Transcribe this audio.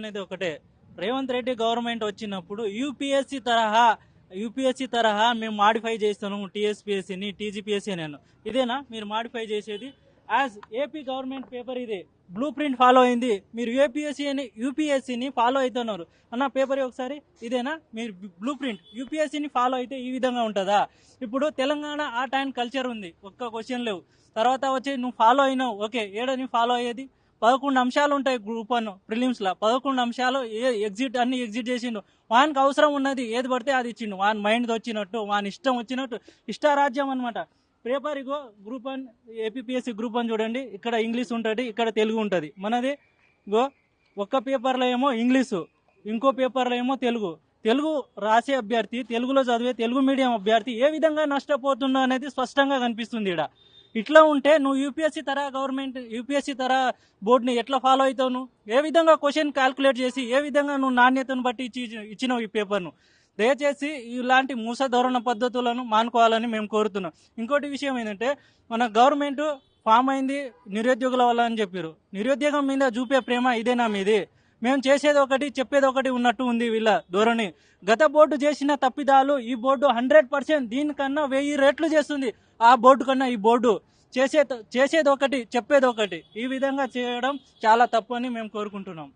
అనేది ఒకటే. రేవంత్ రెడ్డి గవర్నమెంట్ వచ్చినప్పుడు యూపీఎస్సీ తరహా యూపీఎస్సీ తరహా మేము మాడిఫై చేస్తాను టీఎస్పీఎస్సీని టీజీపీఎస్సీ నేను. ఇదేనా? మీరు మాడిఫై చేసేది? యాజ్ ఏపీ గవర్నమెంట్ పేపర్ ఇది. బ్లూ ప్రింట్ ఫాలో అయింది. మీరు యూపీఎస్సీ అని యూపీఎస్సీని ఫాలో అవుతున్నారు అన్న పేపర్ ఒకసారి? ఇదేనా? మీరు బ్లూ ప్రింట్ యూపీఎస్సీని ఫాలో అయితే ఈ విధంగా ఉంటుందా? ఇప్పుడు తెలంగాణ ఆర్ట్ అండ్ కల్చర్ ఉంది. ఒక్క క్వశ్చన్ లేవు. తర్వాత వచ్చి నువ్వు ఫాలో అయినావు. ఓకే. ఏడని ఫాలో అయ్యేది? పదకొండు అంశాలు ఉంటాయి గ్రూప్ వన్ ప్రిలిమ్స్లో. పదకొండు అంశాలు ఏ ఎగ్జిట్ అన్ని ఎగ్జిట్ చేసిండు. వానికి అవసరం ఉన్నది ఏది పడితే అది ఇచ్చిండు. వాని మైండ్ వచ్చినట్టు వాని ఇష్టం వచ్చినట్టు ఇష్టారాజ్యం అనమాట పేపర్ ఇగో group one APSC group one చూడండి. ఇక్కడ ఇంగ్లీష్ ఉంటుంది ఇక్కడ తెలుగు ఉంటుంది. మనది ఇగో ఒక్క పేపర్లో ఏమో ఇంగ్లీషు ఇంకో పేపర్లో ఏమో తెలుగు. తెలుగు రాసే అభ్యర్థి తెలుగులో చదివే తెలుగు మీడియం అభ్యర్థి ఏ విధంగా నష్టపోతుందో అనేది స్పష్టంగా కనిపిస్తుంది ఇక్కడ ఇట్లా ఉంటే నువ్వు యూపీఎస్సీ తర గవర్నమెంట్ యూపీఎస్సీ తర బోర్డుని ఎట్లా ఫాలో అవుతావు నువ్వు? ఏ విధంగా క్వశ్చన్ క్యాల్కులేట్ చేసి ఏ విధంగా నువ్వు నాణ్యతను బట్టి ఇచ్చి ఇచ్చినావు ఈ పేపర్ను దయచేసి ఇలాంటి మూసధోరణ పద్ధతులను మానుకోవాలని మేము కోరుతున్నాం. ఇంకోటి విషయం ఏంటంటే మన గవర్నమెంట్ ఫామ్ అయింది నిరుద్యోగుల వల్ల అని చెప్పారు నిరుద్యోగం మీద చూపే ప్రేమ ఇదేనా మీది? మేము చేసేది ఒకటి చెప్పేది ఒకటి ఉన్నట్టు ఉంది వీళ్ళ ధోరణి. గత బోర్డు చేసిన తప్పిదాలు ఈ బోర్డు హండ్రెడ్ పర్సెంట్ దీనికన్నా వెయ్యి రెట్లు చేస్తుంది. ఆ బోర్డు కన్నా ఈ బోర్డు చేసే చేసేది ఒకటి చెప్పేది ఒకటి. ఈ విధంగా చేయడం చాలా తప్పు అని మేము కోరుకుంటున్నాం.